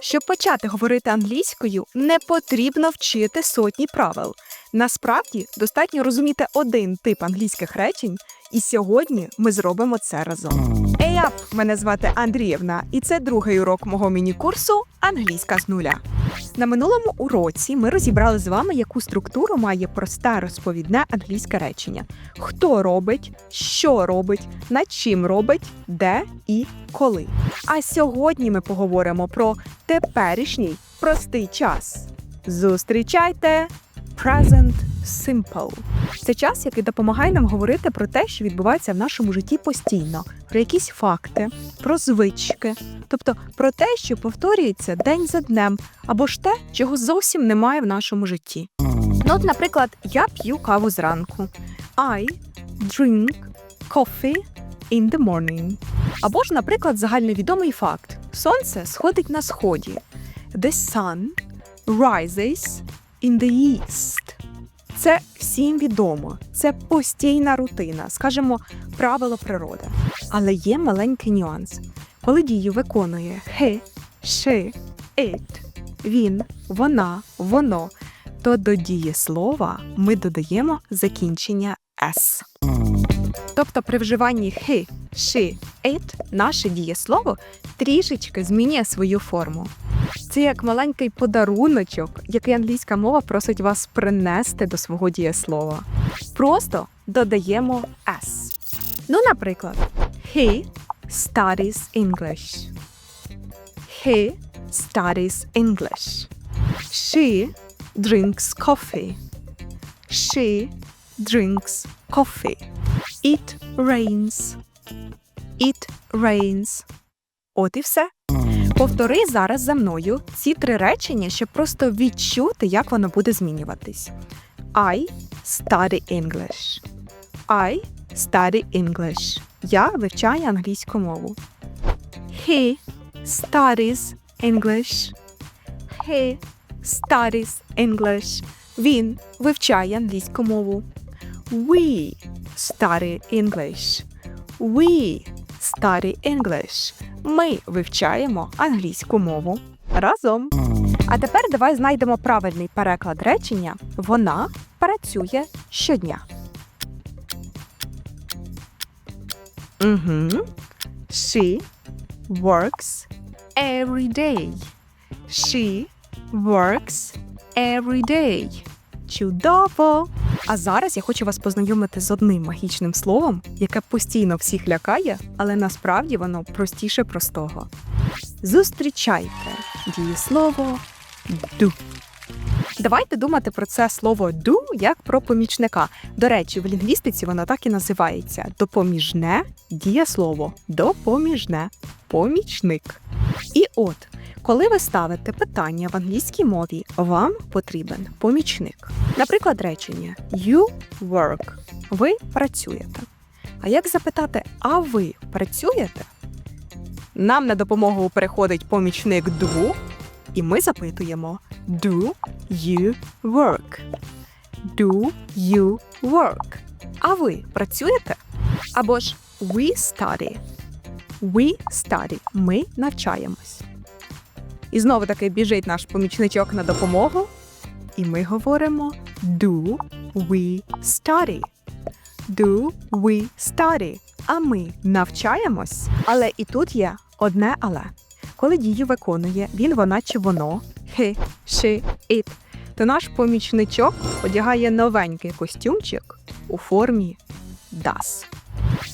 Щоб почати говорити англійською, не потрібно вчити сотні правил. Насправді достатньо розуміти один тип англійських речень, і сьогодні ми зробимо це разом. Ей-ап! Мене звати Андріївна, і це другий урок мого міні-курсу Англійська з нуля. На минулому уроці ми розібрали з вами, яку структуру має просте розповідне англійське речення: хто робить, що робить, над чим робить, де і коли. А сьогодні ми поговоримо про теперішній простий час. Зустрічайте Present Simple. Це час, який допомагає нам говорити про те, що відбувається в нашому житті постійно, про якісь факти, про звички, тобто про те, що повторюється день за днем, або ж те, чого зовсім немає в нашому житті. Ну, от, наприклад, я п'ю каву зранку. I drink coffee in the morning. Або ж, наприклад, загальновідомий факт: сонце сходить на сході. The sun rises in the east. Це всім відомо, це постійна рутина, скажімо, правило природи. Але є маленький нюанс. Коли дію виконує he, she, it, він, вона, воно, то до дієслова ми додаємо закінчення s. Тобто при вживанні he, she, it наше дієслово трішечки змінює свою форму. Це як маленький подаруночок, який англійська мова просить вас принести до свого дієслова. Просто додаємо s. Ну, наприклад, he studies English. He studies English. She drinks coffee. She drinks coffee. It rains. It rains. От і все. Повтори зараз за мною ці три речення, щоб просто відчути, як воно буде змінюватись. I study English. I study English. Я вивчаю англійську мову. He studies English. He studies English. Він вивчає англійську мову. We study English. We study English. Ми вивчаємо англійську мову разом. А тепер давай знайдемо правильний переклад речення. Вона працює щодня. Угу. She works every day. She works every day. Чудово! А зараз я хочу вас познайомити з одним магічним словом, яке постійно всіх лякає, але насправді воно простіше простого. Зустрічайте дієслово do. Давайте думати про це слово do як про помічника. До речі, в лінгвістиці воно так і називається допоміжне дієслово. Допоміжне помічник. І от, коли ви ставите питання в англійській мові, вам потрібен помічник. Наприклад, речення You work. Ви працюєте. А як запитати, а ви працюєте? Нам на допомогу переходить помічник do, і ми запитуємо Do you work? Do you work? А ви працюєте? Або ж we study. We study. Ми навчаємось. І знову таки біжить наш помічничок на допомогу. І ми говоримо Do we study? Do we study? А ми навчаємось. Але і тут є одне але. Коли дію виконує він, вона чи воно, he, she, it, то наш помічничок одягає новенький костюмчик у формі does.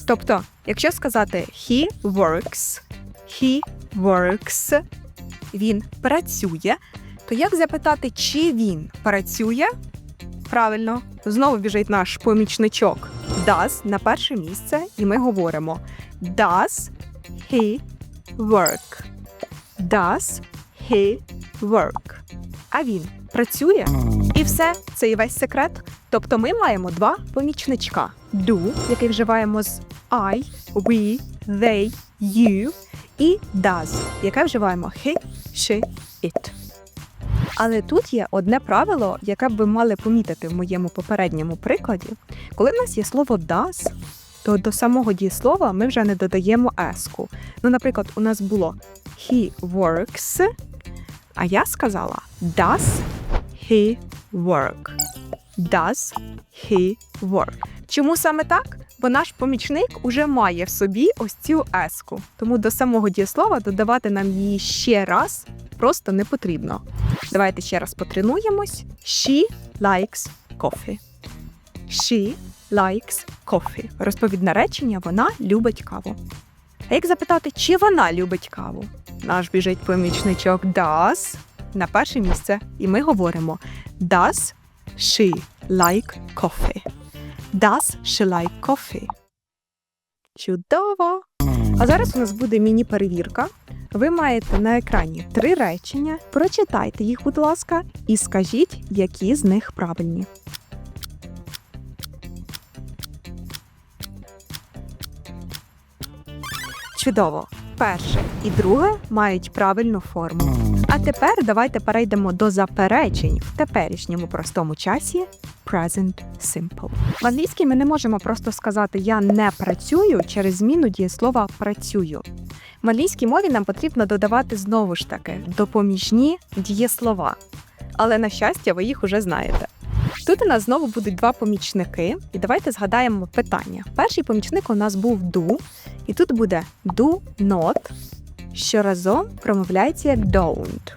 Тобто, якщо сказати he works, he works, він працює, то як запитати, чи він працює? Правильно, знову біжить наш помічничок does на перше місце, і ми говоримо Does he work? Does he work? А він працює? І все, це і весь секрет. Тобто ми маємо два помічничка: do, який вживаємо з I, we, they, you, і does, яке вживаємо he, she, it. Але тут є одне правило, яке б ви мали помітити в моєму попередньому прикладі. Коли в нас є слово does, то до самого дієслова ми вже не додаємо еску. Ну, наприклад, у нас було he works, А я сказала does he work? Does he work? Чому саме так? Бо наш помічник уже має в собі ось цю еску. Тому до самого дієслова додавати нам її ще раз просто не потрібно. Давайте ще раз потренуємось. She likes coffee. She likes coffee. Розповідне речення вона любить каву. А як запитати, чи вона любить каву? Наш біжить помічничок does на перше місце, і ми говоримо Does she like coffee? Does she like coffee? Чудово! А зараз у нас буде міні-перевірка. Ви маєте на екрані три речення. Прочитайте їх, будь ласка, і скажіть, які з них правильні. Чудово! Перше і друге мають правильну форму. А тепер давайте перейдемо до заперечень в теперішньому простому часі present simple. В англійській ми не можемо просто сказати я не працюю через зміну дієслова працюю. В англійській мові нам потрібно додавати знову ж таки допоміжні дієслова. Але на щастя, ви їх уже знаєте. Тут у нас знову будуть два помічники, і давайте згадаємо питання. Перший помічник у нас був do, і тут буде do not, що разом промовляється як don't.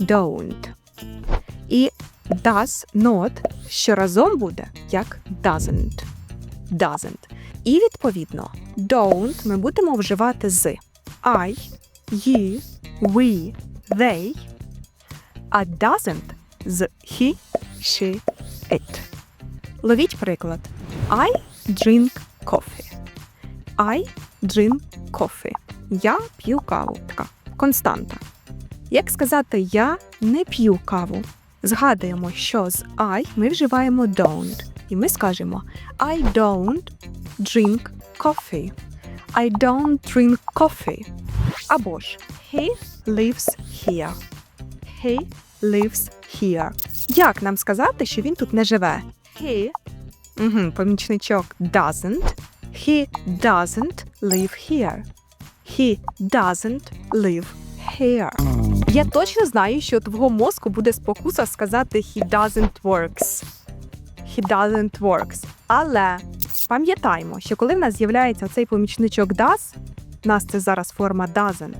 Don't. І does not, що разом буде як doesn't. Doesn't. І відповідно don't ми будемо вживати з I, you, we, they, а doesn't з he, she, it. Ловіть приклад. I drink coffee. I drink coffee. Я п'ю каву. Така константа. Як сказати я не п'ю каву? Згадуємо, що з I ми вживаємо don't. І ми скажемо I don't drink coffee. I don't drink coffee. Або ж He lives here. He lives here. Як нам сказати, що він тут не живе? He, угу, помічничок doesn't. He doesn't live here. He doesn't live here. Я точно знаю, що твого мозку буде спокуса сказати he doesn't works. He doesn't works. Але пам'ятаймо, що коли в нас з'являється цей помічничок does, у нас це зараз форма doesn't,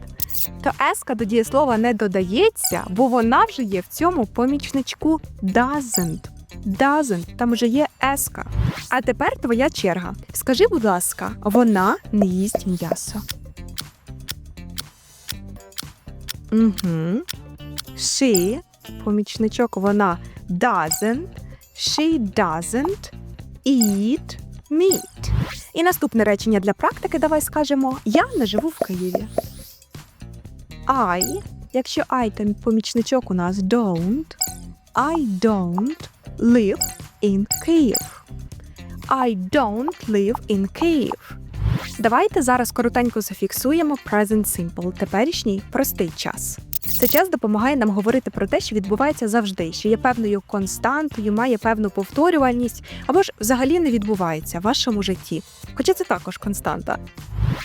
то еска до дієслова не додається, бо вона вже є в цьому помічничку doesn't. Doesn't, там вже є еска. А тепер твоя черга. Скажи, будь ласка, вона не їсть м'ясо. Угу. She, помічничок, вона doesn't. She doesn't eat meat. І наступне речення для практики давай скажемо: Я не живу в Києві. I, якщо I, то помічничок у нас don't. I don't live in Kyiv. I don't live in Kyiv. Давайте зараз коротенько зафіксуємо present simple, теперішній простий час. Цей час допомагає нам говорити про те, що відбувається завжди, що є певною константою, має певну повторювальність, або ж взагалі не відбувається в вашому житті. Хоча це також константа.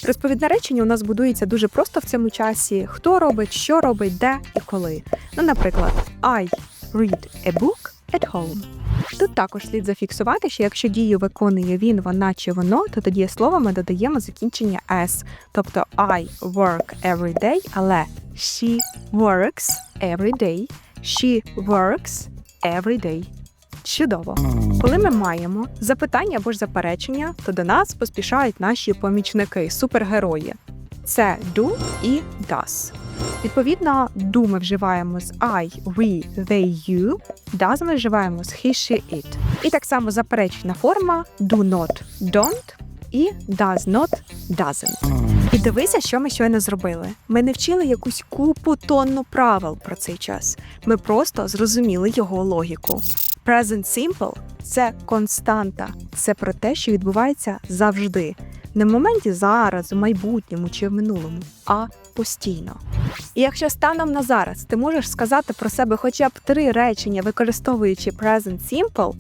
Розповідне речення у нас будується дуже просто в цьому часі: хто робить, що робить, де і коли. Ну, наприклад, I read a book at home. Тут також слід зафіксувати, що якщо дію виконує він, вона чи воно, то тоді слово ми додаємо закінчення s, тобто I work every day, але she works every day, she works every day. Чудово. Коли ми маємо запитання або ж заперечення, то до нас поспішають наші помічники, супергерої. Це do і does. Відповідно, do ми вживаємо з I, we, they, you, does ми вживаємо з he, she, it. І так само заперечна форма do not, don't і does not, doesn't. І дивися, що ми щойно зробили. Ми не вчили якусь купу тонну правил про цей час. Ми просто зрозуміли його логіку. Present simple – це константа, це про те, що відбувається завжди. Не в моменті зараз, у майбутньому чи в минулому, а постійно. І якщо станом на зараз ти можеш сказати про себе хоча б три речення, використовуючи present simple,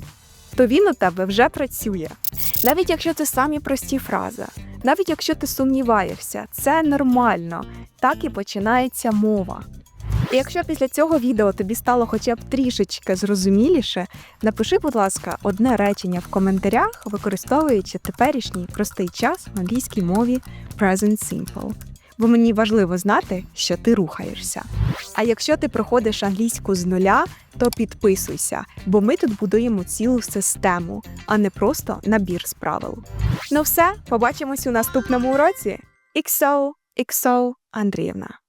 то він у тебе вже працює. Навіть якщо це самі прості фрази, навіть якщо ти сумніваєшся, це нормально, так і починається мова. І якщо після цього відео тобі стало хоча б трішечки зрозуміліше, напиши, будь ласка, одне речення в коментарях, використовуючи теперішній простий час в англійській мові Present Simple. Бо мені важливо знати, що ти рухаєшся. А якщо ти проходиш англійську з нуля, то підписуйся, бо ми тут будуємо цілу систему, а не просто набір з правил. Ну все, побачимось у наступному уроці. XO, XO, Андріївна.